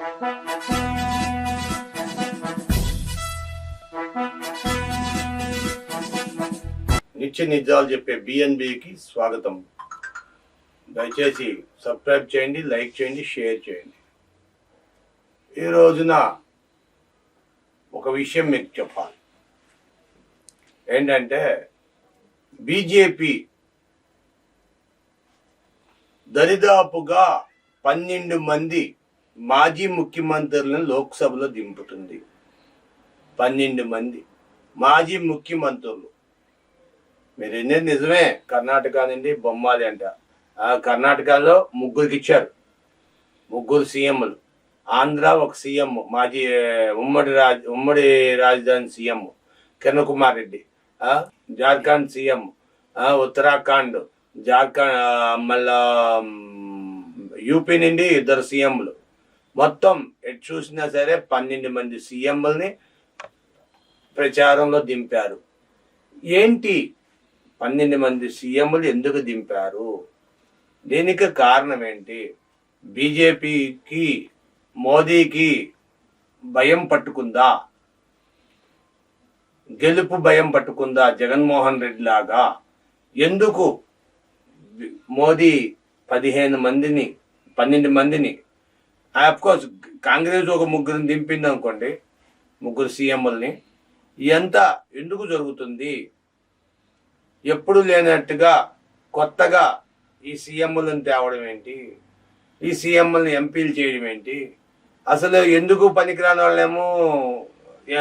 నిత్య నిజాలు చెప్పే బిఎన్బికి స్వాగతం. దయచేసి సబ్స్క్రైబ్ చేయండి లైక్ చేయండి షేర్ చేయండి. ఈ రోజున ఒక విషయం మీకు చెప్పాలి. ఏంటంటే బీజేపీ దరిదాపుగా పన్నెండు మంది మాజీ ముఖ్యమంత్రులను లోక్సభలో దింపుతుంది. పన్నెండు మంది. మాజీ ముఖ్యమంత్రులు. మీరు వినేది నిజమే? కర్ణాటక నుండి బొమ్మాలి అంట. ఆ కర్ణాటకలో ముగ్గురికి ఇచ్చారు ముగ్గురు సీఎంలు. ఆంధ్ర ఒక సీఎం మాజీ ఉమ్మడి రాజ్ ఉమ్మడి రాజధాని సీఎం కిరణ్ కుమార్ రెడ్డి జార్ఖండ్ సీఎం ఉత్తరాఖండ్ జార్ఖండ్ మళ్ళా యూపీ నుండి ఇద్దరు సీఎంలు. మొత్తం ఎటు చూసినా సరే పన్నెండు మంది సీఎంలని ప్రచారంలో దింపారు. ఏంటి పన్నెండు మంది సీఎంలు ఎందుకు దింపారు? దీనికి కారణం ఏంటి? బీజేపీకి మోదీకి భయం పట్టుకుందా? గెలుపు భయం పట్టుకుందా జగన్మోహన్ రెడ్డి లాగా? ఎందుకు మోదీ పదిహేను మందిని పన్నెండు మందిని Ah, కోర్స్ కాంగ్రెస్ ఒక ముగ్గురిని దింపింది అనుకోండి ముగ్గురు సీఎంఎల్ని ఇదంతా ఎందుకు జరుగుతుంది? ఎప్పుడు లేనట్టుగా కొత్తగా ఈ సీఎంలను తేవడం ఏంటి? ఈ సీఎంఎల్ని ఎంపీలు చేయడం ఏంటి? అసలు ఎందుకు పనికిరాని వాళ్ళేమో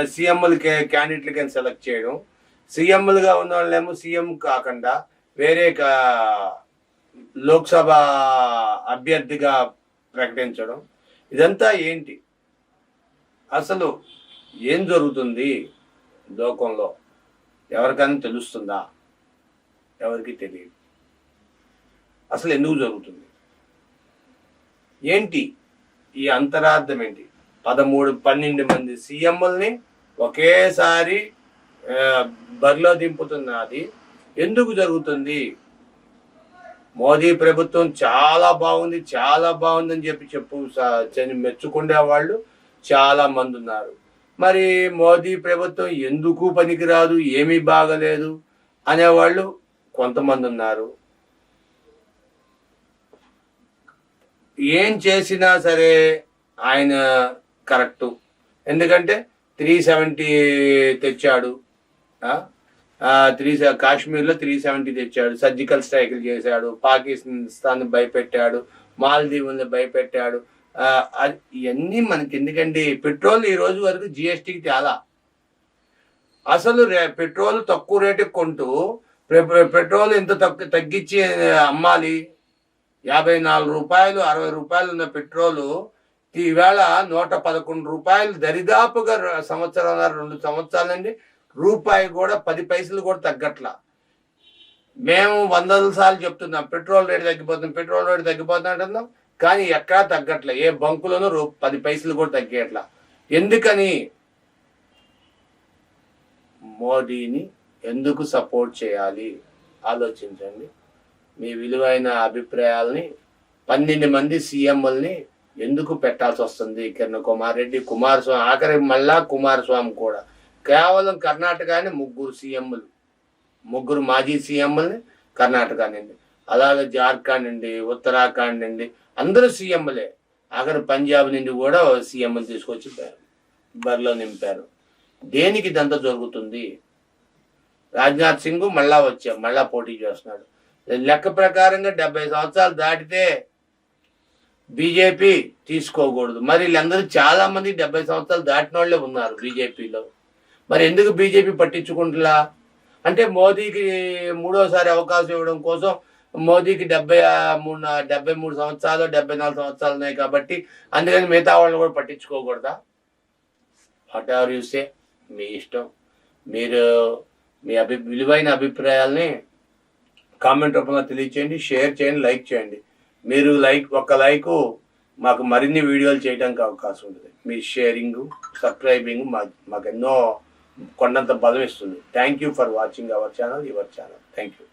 సీఎంలు క్యాండిడేట్లకి సెలెక్ట్ చేయడం? సీఎంలుగా ఉన్న వాళ్ళేమో సీఎం కాకుండా వేరే కా- లోక్సభ అభ్యర్థిగా ప్రకటించడం. ఇదంతా ఏంటి? అసలు ఏం జరుగుతుంది లోకంలో? ఎవరికైనా తెలుస్తుందా? ఎవరికి తెలియదు. అసలు ఎందుకు జరుగుతుంది? ఏంటి ఈ అంతరార్థం ఏంటి? పదమూడు పన్నెండు మంది సీఎంలని ఒకేసారి బరిలో దింపుతున్నది. ఎందుకు జరుగుతుంది? మోదీ ప్రభుత్వం చాలా బాగుంది చాలా బాగుందని చెప్పి చెప్పు మెచ్చుకునే వాళ్ళు చాలా మంది ఉన్నారు. మరి మోదీ ప్రభుత్వం ఎందుకు పనికిరాదు ఏమీ బాగలేదు అనేవాళ్ళు కొంతమంది ఉన్నారు. ఏం చేసినా సరే ఆయన కరెక్టు. ఎందుకంటే త్రీ సెవెంటీ తెచ్చాడు త్రీ కాశ్మీర్లో త్రీ సెవెంటీ తెచ్చాడు. సర్జికల్ స్ట్రైకులు చేశాడు. పాకిస్తాన్ భయపెట్టాడు. మాల్దీవుల్ని భయపెట్టాడు. ఇవన్నీ మనకి ఎందుకండి పెట్రోల్ ఈ రోజు వరకు జిఎస్టీకి తేలా. అసలు పెట్రోల్ తక్కువ రేటుకి కొంటూ పె- పెట్రోల్ ఎంత తగ్గు తగ్గించి అమ్మాలి? యాభై నాలుగు రూపాయలు అరవై రూపాయలు ఉన్న పెట్రోలు ఈవేళ నూట పదకొండు రూపాయలు దరిదాపుగా సంవత్సరాల సంవత్సరం రెండు సంవత్సరాలండి. రూపాయి కూడా పది పైసలు కూడా తగ్గట్లా. మేము వందల సార్లు చెప్తున్నాం పెట్రోల్ రేటు తగ్గిపోతుంది పెట్రోల్ రేటు తగ్గిపోతుంది అంటున్నాం కానీ ఎక్కడా తగ్గట్లే. ఏ బంకులోనూ రూ పది పైసలు కూడా తగ్గేట్లా. ఎందుకని? మోడీని ఎందుకు సపోర్ట్ చేయాలి? ఆలోచించండి. మీ విలువైన అభిప్రాయాల్ని పన్నెండు మంది సీఎంఎల్ని ఎందుకు పెట్టాల్సి వస్తుంది కిరణ్ కుమార్ రెడ్డి కుమారస్వామి ఆఖరి మళ్ళా కుమారస్వామి కూడా. కేవలం కర్ణాటకని ముగ్గురు సీఎంలు. ముగ్గురు మాజీ సీఎంలని కర్ణాటక నుండి అలాగే జార్ఖండ్ నుండి ఉత్తరాఖండ్ నుండి అందరూ సీఎంలే. అక్కడ పంజాబ్ నుండి కూడా సీఎంలు తీసుకొచ్చి బరిలో నింపారు. దేనికి ఇదంతా జరుగుతుంది? రాజ్నాథ్ సింగ్ మళ్ళా వచ్చా మళ్ళా పోటీ చేస్తున్నాడు. లెక్క ప్రకారంగా డెబ్బై సంవత్సరాలు దాటితే బీజేపీ తీసుకోకూడదు. మరి వీళ్ళందరూ చాలా మంది డెబ్బై సంవత్సరాలు దాటిన వాళ్ళే ఉన్నారు బీజేపీలో. మరి ఎందుకు బీజేపీ పట్టించుకుంటులా? అంటే మోదీకి మూడోసారి అవకాశం ఇవ్వడం కోసం మోదీకి డెబ్బై మూడు డెబ్బై మూడు సంవత్సరాలు డెబ్బై నాలుగు సంవత్సరాలు ఉన్నాయి కాబట్టి అందుకని మిగతా వాళ్ళని కూడా పట్టించుకోకూడదా? వాట్ ఎవర్ యూసే మీ ఇష్టం. మీరు మీ అభి విలువైన అభిప్రాయాల్ని కామెంట్ రూపంలో తెలియచేయండి షేర్ చేయండి లైక్ చేయండి. మీరు లైక్ ఒక లైకు మాకు మరిన్ని వీడియోలు చేయడానికి అవకాశం ఉంటుంది. మీ షేరింగ్ సబ్స్క్రైబింగ్ మాకు ఎన్నో కొండంత బలం ఇస్తుంది thank you for watching our channel your channel thank you